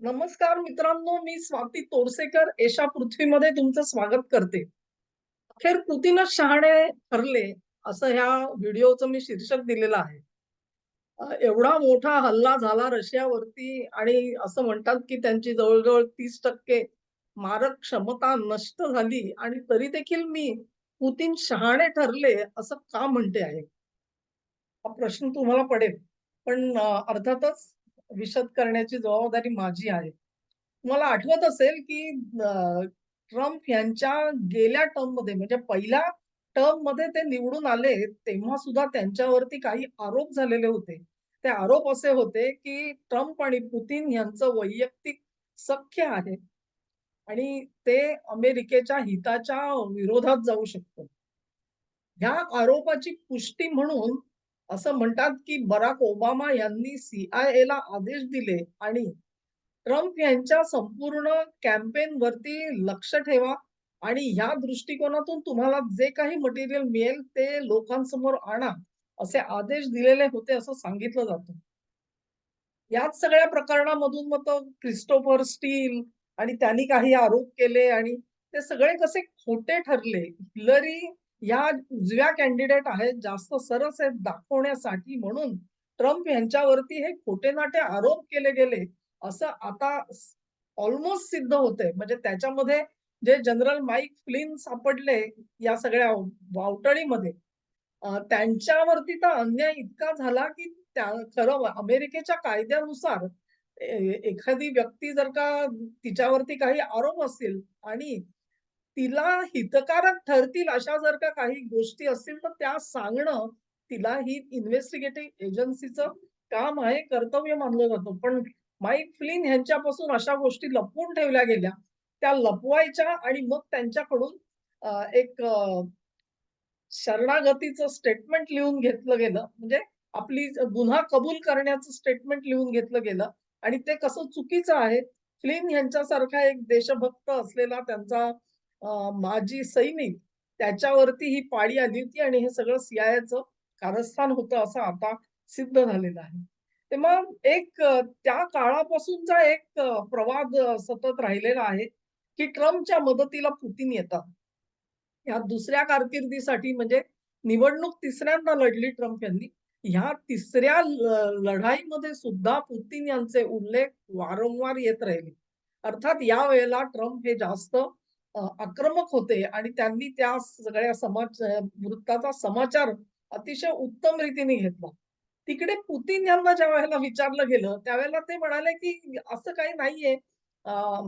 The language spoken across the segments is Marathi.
नमस्कार मित्रांनो मी स्वाती तोरसेकर. एशा पृथ्वीमध्ये तुमचं स्वागत करते. अखेर पुतीनच शहाणे ठरले असं ह्या व्हिडिओचं मी शीर्षक दिलेलं आहे. एवढा मोठा हल्ला झाला रशियावरती आणि असं म्हणतात की त्यांची जवळजवळ तीस टक्के मारक क्षमता नष्ट झाली आणि तरी देखील मी पुतीन शहाणे ठरले असं का म्हणते आहे? हा प्रश्न तुम्हाला पडेल. पण अर्थातच विशद करण्याची जबाबदारी माझी आहे. तुम्हाला आठवत असेल की ट्रम्प यांच्या गेल्या टर्ममध्ये म्हणजे पहिल्या टर्ममध्ये ते निवडून आले तेव्हा सुद्धा त्यांच्यावरती काही आरोप झालेले होते. ते आरोप असे होते की ट्रम्प आणि पुतीन यांचं वैयक्तिक सख्य आहे आणि ते अमेरिकेच्या हिताच्या विरोधात जाऊ शकतो. ह्या आरोपाची पुष्टी म्हणून असं म्हणतात की बराक ओबामा यांनी सीआयए ला आदेश दिले आणि ट्रम्प यांच्या संपूर्ण कॅम्पेन वरती लक्ष ठेवा आणि ह्या दृष्टिकोनातून तुम्हाला जे काही मटेरियल मिळेल ते लोकांसमोर आणा असे आदेश दिलेले होते असं सांगितलं जातं. याच सगळ्या प्रकरणामधून मग क्रिस्टोफर स्टील आणि त्यांनी काही आरोप केले आणि ते सगळे कसे खोटे ठरले. हिलरी या उजव्या कॅन्डिडेट आहेत जास्त सरस आहेत दाखवण्यासाठी म्हणून ट्रम्प यांच्यावरती हे खोटे नाटे आरोप केले गेले असं आता ऑलमोस्ट सिद्ध होते म्हणजे त्याच्यामध्ये जे जनरल माईक फ्लिन सापडले या सगळ्या वावटळीमध्ये त्यांच्यावरती तर अन्याय इतका झाला की त्या खरं अमेरिकेच्या कायद्यानुसार एखादी व्यक्ती जर का तिच्यावरती काही आरोप असतील आणि तिला हितकारक ठरतील अशा जर का काही गोष्टी असतील तर त्या सांगणं तिला ही इन्व्हेस्टिगेटिव्ह एजन्सीचं काम आहे कर्तव्य मानलं जातं. पण माईक फ्लिन ह्यांच्यापासून अशा गोष्टी लपवून ठेवल्या गेल्या. त्या लपवायच्या आणि मग त्यांच्याकडून एक शरणागतीचं स्टेटमेंट लिहून घेतलं गेलं. म्हणजे आपली गुन्हा कबूल करण्याचं स्टेटमेंट लिहून घेतलं गेलं. आणि ते कसं चुकीचं आहे फ्लिन यांच्यासारखा एक देशभक्त असलेला त्यांचा माजी सैनिक त्याच्यावरती ही पाळी आली होती आणि हे सगळं सीआयएचं कारस्थान होतं असं आता सिद्ध झालेलं आहे ते मग एक त्या काळापासूनचा एक प्रवाद सतत राहिलेला आहे की ट्रम्पच्या मदतीला पुतीन येतात या दुसऱ्या कारकिर्दीसाठी म्हणजे निवडणूक तिसऱ्यांदा लढली ट्रम्प यांनी. ह्या तिसऱ्या लढाईमध्ये सुद्धा पुतीन यांचे उल्लेख वारंवार येत राहिले. अर्थात या वेळेला ट्रम्प हे जास्त आक्रमक होते आणि त्यांनी त्या सगळ्या समाज वृत्ताचा समाचार अतिशय उत्तम रीतीने घेतला. तिकडे पुतीन यांना ज्या वेळेला विचारलं गेलं, त्यावेळेला ते म्हणाले, की असं काही नाहीये.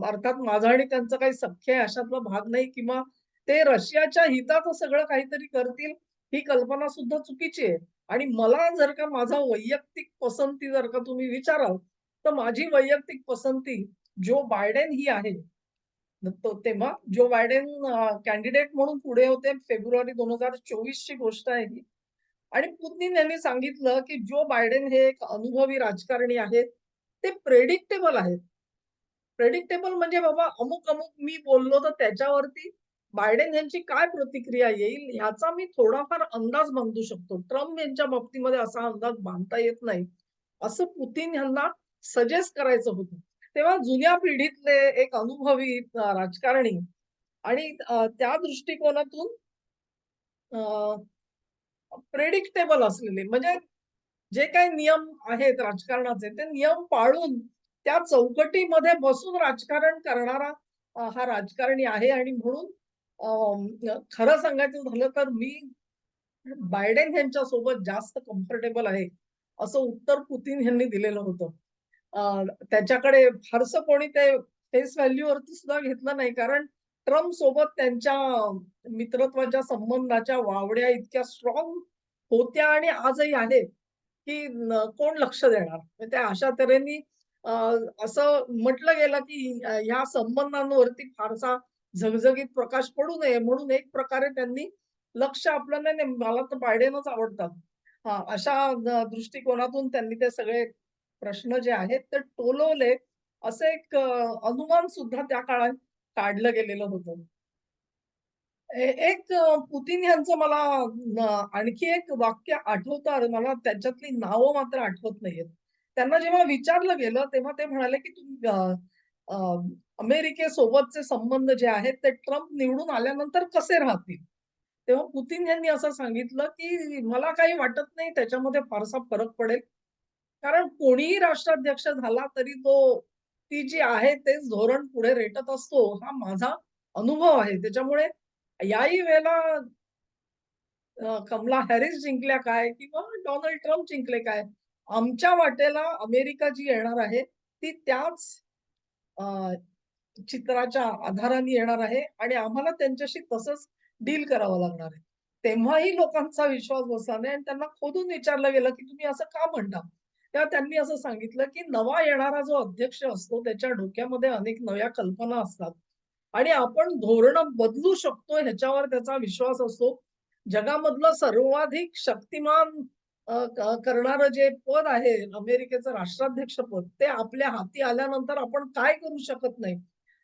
अर्थात माझं आणि त्यांचं काही सख्य आहे अशातला भाग नाही किंवा ते रशियाच्या हिताचं सगळं काहीतरी करतील, ही कल्पना सुद्धा चुकीची आहे. आणि मला जर का माझा वैयक्तिक पसंती जर का तुम्ही विचाराल, तर माझी वैयक्तिक पसंती जो बायडेन ही आहे. तेव्हा जो बायडेन कॅन्डिडेट म्हणून पुढे होते फेब्रुवारी 2024 ची गोष्ट आहे ही. आणि पुतिन यांनी सांगितलं, की जो बायडेन हे एक अनुभवी राजकारणी आहेत. ते प्रेडिक्टेबल आहेत. प्रेडिक्टेबल म्हणजे बाबा अमुक-अमुक मी बोललो तर त्याच्यावरती बायडेन यांची काय प्रतिक्रिया येईल ह्याचा मी थोडाफार अंदाज बांधू शकतो. ट्रम्प यांच्या बाबतीमध्ये असा अंदाज बांधता येत नाही. असं पुतिन यांना सजेस्ट करायचं होतं. तेव्हा जुन्या पिढीतले एक अनुभवी राजकारणी आणि त्या दृष्टिकोनातून प्रेडिक्टेबल असलेले म्हणजे जे काही नियम आहेत राजकारणाचे ते नियम पाळून त्या चौकटीमध्ये बसून राजकारण करणारा हा राजकारणी आहे आणि म्हणून खरं सांगायचं झालं तर मी बायडेन यांच्या सोबत जास्त कम्फर्टेबल आहे, असं उत्तर पुतिन यांनी दिलेलं होतं. त्याच्याकडे फारसं कोणी ते फेस व्हॅल्यूवरती सुद्धा घेतलं नाही. कारण ट्रम्प सोबत त्यांच्या मित्रत्वाच्या संबंधाच्या वावड्या इतक्या स्ट्रॉंग होत्या आणि आजही आहेत, की कोण लक्ष देणार? त्या अशा तऱ्हेने असं म्हटलं गेलं, की ह्या संबंधांवरती फारसा झगझगीत प्रकाश पडू नये म्हणून एक प्रकारे त्यांनी लक्ष आपलं नाही, मला तर बायडेनच आवडतात. हा अशा दृष्टिकोनातून त्यांनी ते सगळे प्रश्न जे आहेत ते टोलवले. असं एक अनुमान सुद्धा त्या काळात काढलं गेलेलं होतं. एक पुतीन पुतिन यांचं मला आणखी एक वाक्य आठवतं मला त्याच्यातली नावं मात्र आठवत नाहीयेत. त्यांना जेव्हा विचारलं गेलं, तेव्हा ते म्हणाले, की "तुम्ही अमेरिकेसोबतचे संबंध जे आहेत ते ट्रम्प निवडून आल्यानंतर कसे राहतील?" तेव्हा पुतिन यांनी असं सांगितलं, की "मला काही वाटत नाही त्याच्यामध्ये फारसा फरक पडेल. कारण कोणीही राष्ट्राध्यक्ष झाला तरी तो ती जी आहे तेच धोरण पुढे रेटत असतो, हा माझा अनुभव आहे. त्याच्यामुळे याही वेळेला कमला हॅरिस जिंकल्या काय किंवा डोनाल्ड ट्रम्प जिंकले काय, आमच्या वाटेला अमेरिका जी येणार आहे, ती त्याच अ, चित्राच्या आधाराने येणार आहे आणि आम्हाला त्यांच्याशी तसंच डील करावं लागणार आहे. तेव्हाही लोकांचा विश्वास बसला नाही आणि त्यांना खोदून विचारलं गेलं, की "तुम्ही असं का म्हणता?" तेव्हा त्यांनी असं सांगितलं, की नवा येणारा जो अध्यक्ष असतो त्याच्या डोक्यामध्ये अनेक नव्या कल्पना असतात आणि आपण धोरणं बदलू शकतो ह्याच्यावर त्याचा विश्वास असतो. जगामधलं सर्वाधिक शक्तिमान करणारं जे पद आहे अमेरिकेचं राष्ट्राध्यक्ष पद, ते आपल्या हाती आल्यानंतर आपण काय करू शकत नाही.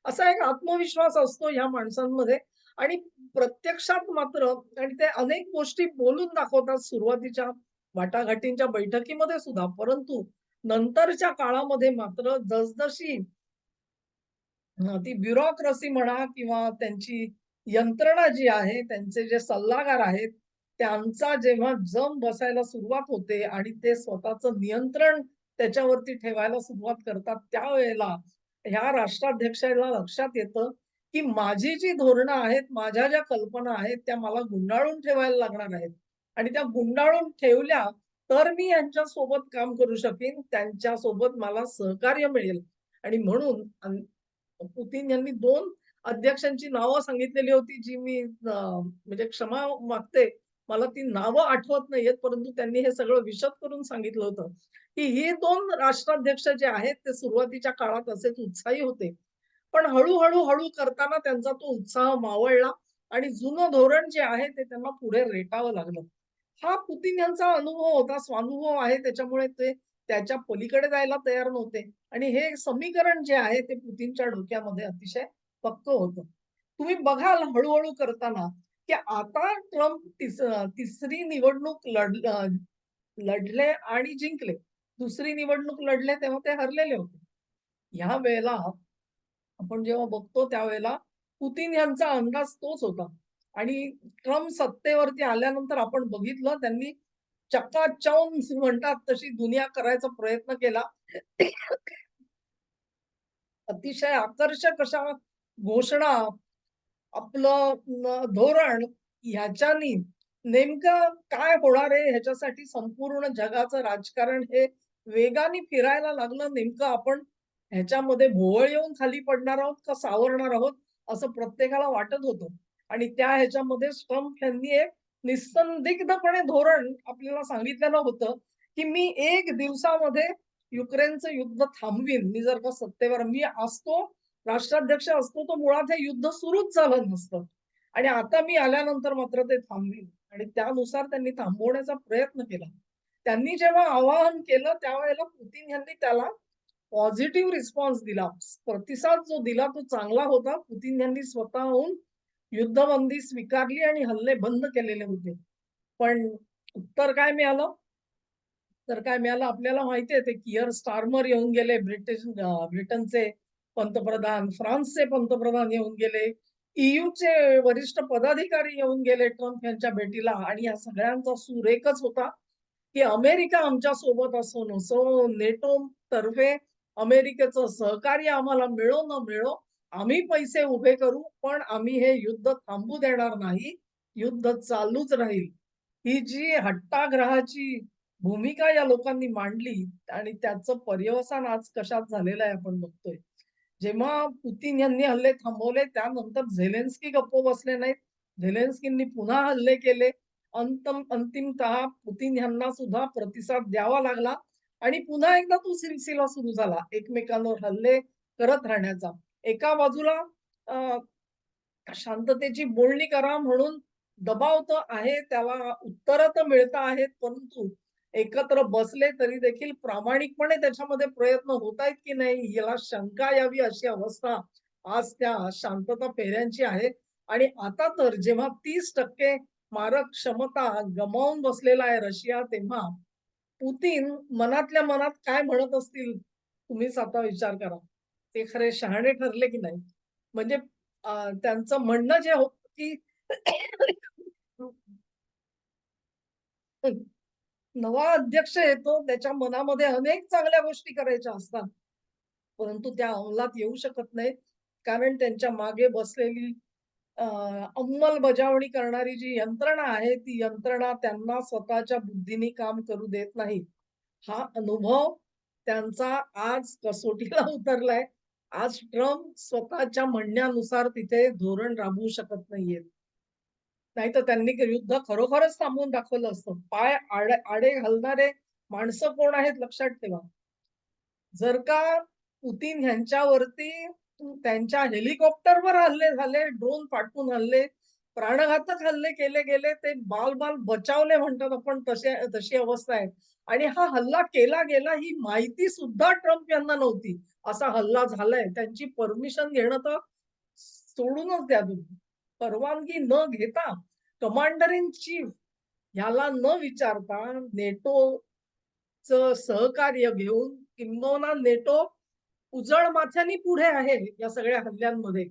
असा एक आत्मविश्वास असतो ह्या माणसांमध्ये आणि प्रत्यक्षात मात्र आणि ते अनेक गोष्टी बोलून दाखवतात सुरुवातीच्या वाटाघाटींच्या बैठकीमध्ये सुद्धा. परंतु नंतरच्या काळामध्ये मात्र जसजशी ती ब्युरोक्रसी म्हणा किंवा त्यांची यंत्रणा जी आहे, त्यांचे जे सल्लागार आहेत, त्यांचा जेव्हा जम बसायला सुरुवात होते आणि ते स्वतःचं नियंत्रण त्याच्यावरती ठेवायला सुरुवात करतात, त्यावेळेला ह्या राष्ट्राध्यक्षाला लक्षात येतं, की माझी जी धोरणं आहेत, माझ्या ज्या कल्पना आहेत, त्या मला गुंडाळून ठेवायला लागणार आहेत आणि त्या गुंडाळून ठेवल्या, तर मी यांच्या सोबत काम करू शकेन त्यांच्यासोबत मला सहकार्य मिळेल आणि म्हणून पुतीन यांनी दोन अध्यक्षांची नावं सांगितलेली होती, जी मी म्हणजे क्षमा मागते. मला ती नावं आठवत नाहीयेत, परंतु त्यांनी हे सगळं विशद करून सांगितलं होतं, की हे दोन राष्ट्राध्यक्ष जे आहेत, ते सुरुवातीच्या काळात असेच उत्साही होते. पण हळूहळू हळू करताना त्यांचा तो उत्साह मावळला आणि जुनं धोरण जे आहे, ते त्यांना पुढे रेटावं लागलं. हा पुतिन यांचा अनुभव होता, स्वानुभव आहे. त्याच्यामुळे ते त्याच्या पलीकडे जायला तयार नव्हते आणि हे समीकरण जे आहे ते पुतीनच्या डोक्यामध्ये अतिशय पक्क होतं. तुम्ही बघाल हळूहळू करताना, की आता ट्रम्प तिस तिसरी निवडणूक लढ लढले आणि जिंकले. दुसरी निवडणूक लढले तेव्हा ते हरलेले होते. ह्या वेळेला आपण जेव्हा बघतो त्यावेळेला पुतिन यांचा अंदाज तोच होता आणि ट्रम्प सत्तेवरती आल्यानंतर आपण बघितलं त्यांनी चक्काचौंध म्हणतात तशी दुनिया करायचा प्रयत्न केला. अतिशय आकर्षक अशा घोषणा, आपलं धोरण ह्याच्यानी नेमकं काय होणार आहे ह्याच्यासाठी संपूर्ण जगाचं राजकारण हे वेगाने फिरायला लागलं. नेमकं आपण ह्याच्यामध्ये भोवळ येऊन खाली पडणार आहोत का सावरणार आहोत, असं प्रत्येकाला वाटत होतं. आणि त्या ह्याच्यामध्ये ट्रम्प यांनी एक निसंदिग्धपणे धोरण आपल्याला सांगितलेलं होतं, की मी एक दिवसामध्ये युक्रेनचं युद्ध थांबवीन. मी जर का सत्तेवर मी असतो, राष्ट्राध्यक्ष असतो, तो मुळात हे युद्ध सुरूच झालं नसतं. आणि आता मी आल्यानंतर मात्र ते थांबवीन आणि त्यानुसार त्यांनी थांबवण्याचा प्रयत्न केला. त्यांनी जेव्हा आवाहन केलं त्यावेळेला पुतिन यांनी त्याला पॉझिटिव्ह रिस्पॉन्स दिला. प्रतिसाद जो दिला तो चांगला होता. पुतीन यांनी स्वतःहून युद्धबंदी स्वीकारली आणि हल्ले बंद केलेले होते. पण उत्तर काय मिळालं? तर काय मिळालं आपल्याला माहिती आहे ते किअर स्टार्मर येऊन गेले ब्रिटिश ब्रिटनचे पंतप्रधान, फ्रान्सचे पंतप्रधान येऊन गेले, ईयूचे वरिष्ठ पदाधिकारी येऊन गेले ट्रम्प यांच्या भेटीला आणि या सगळ्यांचा सुरेखच होता, की अमेरिका आमच्यासोबत असो नसो, नेटो तर्फे अमेरिकेचं सहकार्य आम्हाला मिळो न मिळो, आम्ही पैसे उभे करू, पण आम्ही हे युद्ध थांबू देणार नाही. युद्ध चालूच राहील. ही जी हट्टाग्रहाची भूमिका या लोकांनी मांडली आणि त्याचं पर्यवसान आज कशात झालेलं आहे आपण बघतोय. जेव्हा पुतिन यांनी हल्ले थांबवले त्यानंतर झेलेन्स्की गप्प बसले नाहीत. झेलेन्स्कींनी पुन्हा हल्ले केले. अंतम अंतिमतः पुतिन यांना सुद्धा प्रतिसाद द्यावा लागला आणि पुन्हा एकदा तो सिलसिला सुरू झाला. एकमेकांवर हल्ले करत राहण्याचा. एका बाजूला शांततेची बोलणी करा म्हणून दबाव तर आहे, त्याला उत्तरं तर मिळत आहेत, परंतु एकत्र बसले तरी देखील प्रामाणिकपणे त्याच्यामध्ये प्रयत्न होतायत की नाही याला शंका यावी अशी अवस्था आज त्या शांतता फेऱ्यांची आहे. आणि आता तर जेव्हा 30% मारक क्षमता गमावून बसलेला आहे रशिया, तेव्हा पुतीन मनातल्या मनात काय म्हणत असतील तुम्हीच आता विचार करा. ते खरे शहाणे ठरले की नाही? म्हणजे त्यांचं म्हणणं जे होतं की नवा अध्यक्ष येतो त्याच्या मनामध्ये अनेक चांगल्या गोष्टी करायच्या असतात. परंतु त्या अंमलात येऊ शकत नाहीत. कारण त्यांच्या मागे बसलेली अंमलबजावणी करणारी जी यंत्रणा आहे, ती यंत्रणा त्यांना स्वतःच्या बुद्धीने काम करू देत नाही. हा अनुभव त्यांचा आज कसोटीला उतरलाय. आज ट्रम्प स्वतःच्या म्हणण्यानुसार तिथे धोरण राबवू शकत नाहीयेत. नाहीतर त्यांनी युद्ध खरोखरच थांबवून दाखवलं असतं. पाय आडे आडे घालणारे माणसं कोण आहेत लक्षात ठेवा. जर का पुतीन ह्यांच्यावरती त्यांच्या हेलिकॉप्टरवर हल्ले झाले, ड्रोन पाठवून हल्ले, प्राणघातक हल्ले केले गेले, ते बाल-बाल बचावले म्हणतात आपण तसे तशी अवस्था आहे. आणि हा हल्ला केला गेला ही माहिती सुद्धा ट्रम्प यांना नव्हती. असा हल्ला झालाय. त्यांची परमिशन घेणं तर सोडूनच द्या तुम्ही. परवानगी न घेता कमांडर इन चीफ ह्याला न विचारता नेटोचं सहकार्य घेऊन किंबहुना नेटो उजळ माथ्याने पुढे आहे या सगळ्या हल्ल्यांमध्ये.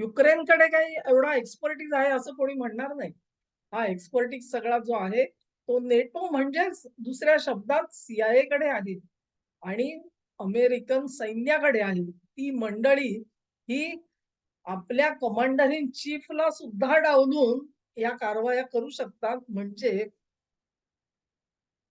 युक्रेनकडे काही एवढा एक्सपर्टीज आहे असं कोणी म्हणणार नाही. हा एक्सपर्टीज सगळा जो आहे तो नेटो म्हणजेच दुसऱ्या शब्दात सीआयए कडे आहे आणि अमेरिकन सैन्याकडे आहे. ती मंडळी ही आपल्या कमांडर इन चीफला सुद्धा डावलून या कारवाया करू शकतात. म्हणजे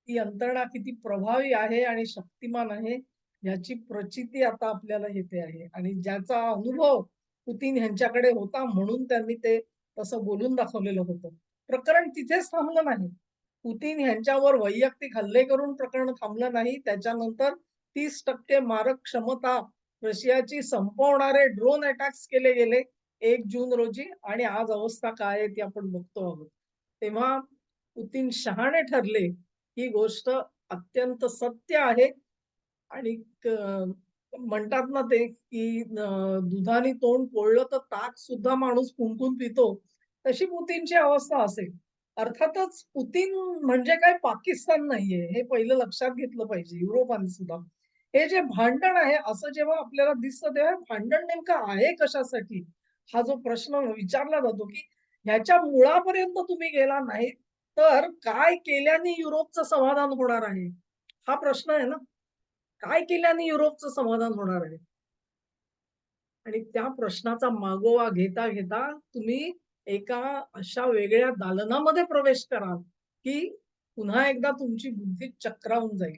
ती यंत्रणा किती प्रभावी आहे आणि शक्तिमान आहे याची प्रचिती आता आपल्याला येते आहे आणि ज्याचा अनुभव पुतीन यांच्याकडे होता म्हणून त्यांनी ते तसं बोलून दाखवलेलं होतं. प्रकरण तिथेच थांबलं नाही. पुतीन यांच्यावर वैयक्तिक हल्ले करून प्रकरण थांबलं नाही. त्याच्यानंतर 30% मारक क्षमता रशियाची संपवणारे ड्रोन अटॅक्स केले गेले एक जून रोजी आणि आज अवस्था काय आहे ती आपण बघतो आहोत. तेव्हा पुतीन शहाणे ठरले ही गोष्ट अत्यंत सत्य आहे आणि म्हणतात ना ते की दुधाने तोंड पोळलं तर ताक सुद्धा माणूस कुंकून पितो. तशी पुतीनची अवस्था असेल. अर्थातच पुतीन म्हणजे काय पाकिस्तान नाहीये हे पहिलं लक्षात घेतलं पाहिजे युरोपाने सुद्धा. हे जे भांडण आहे असं जेव्हा आपल्याला दिसतं तेव्हा भांडण नेमकं आहे कशासाठी? हा जो प्रश्न विचारला जातो की ह्याच्या मुळापर्यंत तुम्ही गेला नाही तर काय केल्याने युरोपचं समाधान होणार आहे? हा प्रश्न आहे ना. काय केल्याने युरोपचं समाधान होणार आहे? आणि त्या प्रश्नाचा मागोवा घेता घेता तुम्ही एका अशा वेगळ्या दालनामध्ये प्रवेश कराल की पुन्हा एकदा तुमची बुद्धी चक्रावून जाईल.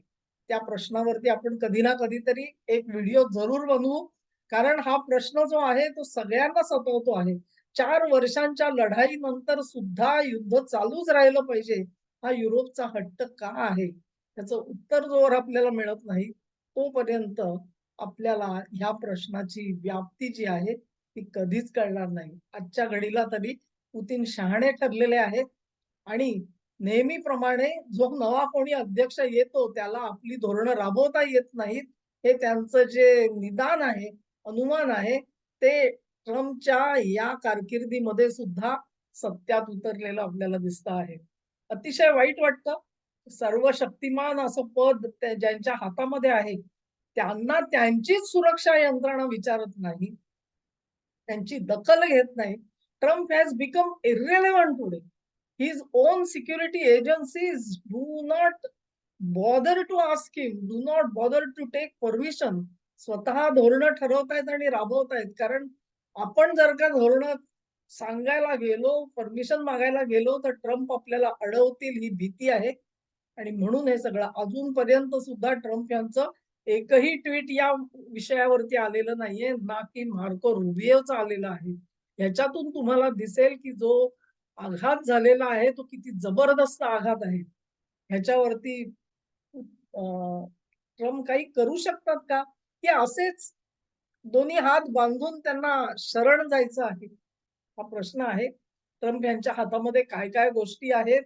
त्या प्रश्नावरती आपण कधी ना कधीतरी एक व्हिडिओ जरूर बनवू. कारण हा प्रश्न जो आहे तो सगळ्यांना सतवतो आहे. चार वर्षांच्या लढाईनंतर सुद्धा युद्ध चालूच राहिलं पाहिजे. हा युरोपचा हट्ट का आहे? त्याचं उत्तर जोवर आपल्याला मिळत नाही, तोपर्यंत आपल्याला ह्या प्रश्नाची व्याप्ती जी आहे ती कधीच कळणार नाही. आजच्या घडीला तरी पुतीन शहाणे ठरलेले आहेत आणि नेहमीप्रमाणे जो नवा कोणी अध्यक्ष येतो त्याला आपली धोरणं राबवता येत नाहीत. हे त्यांचं जे निदान आहे, अनुमान आहे ते ट्रम्पच्या या कारकिर्दीमध्ये सुद्धा सत्यात उतरलेलं आपल्याला दिसत आहे. अतिशय वाईट वाटतं. सर्व शक्तिमान असं पद ज्यांच्या हातामध्ये आहे, त्यांना त्यांचीच सुरक्षा यंत्रणा विचारत नाही. त्यांची दखल घेत नाही. Trump has become irrelevant today. His own security agencies do not bother to ask him do not bother to take permission स्वतः धोरणं ठरवतायत आणि राबवतायत. कारण आपण जर का धोरणं सांगायला गेलो, परमिशन मागायला गेलो, तर ट्रम्प आपल्याला अडवतील ही भीती आहे. आणि म्हणून हे सगळं अजूनपर्यंत सुद्धा ट्रम्प यांचं एकही ट्विट या विषयावरती आलेलं नाहीये, ना की मार्को रुबिओचा आलेलं आहे. याच्यातून तुम्हाला दिसेल की जो आघात झालेला आहे तो किती जबरदस्त आघात आहे. ह्याच्यावरती ट्रम्प काही करू शकतात का? की असेच दोन्ही हात बांधून त्यांना शरण जायचं आहे? हा प्रश्न आहे. ट्रम्प यांच्या हातामध्ये काय-काय गोष्टी आहेत?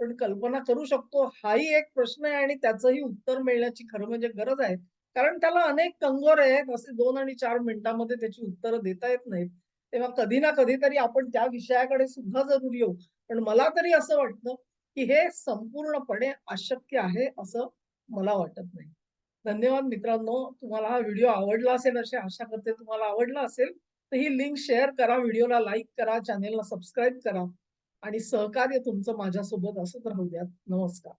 पण कल्पना करू शकतो हाही एक प्रश्न आहे आणि त्याचंही उत्तर मिळण्याची खरं म्हणजे गरज आहे. कारण त्याला अनेक कंगोरे आहेत. असे दोन आणि चार मिनिटांमध्ये त्याची उत्तरं देता येत नाहीत. तेव्हा कधी ना कधीतरी आपण त्या विषयाकडे सुद्धा जरूर येऊ. पण मला तरी असं वाटतं, की हे संपूर्णपणे अशक्य आहे असं मला वाटत नाही धन्यवाद मित्रांनो तुम्हाला हा व्हिडिओ आवडला असेल अशी आशा करते तुम्हाला आवडला असेल तर ही लिंक शेअर करा व्हिडिओला लाईक करा चॅनेलला सबस्क्राईब करा आणि सहकार्य तुमचं माझ्यासोबत असंच राहू द्या नमस्कार.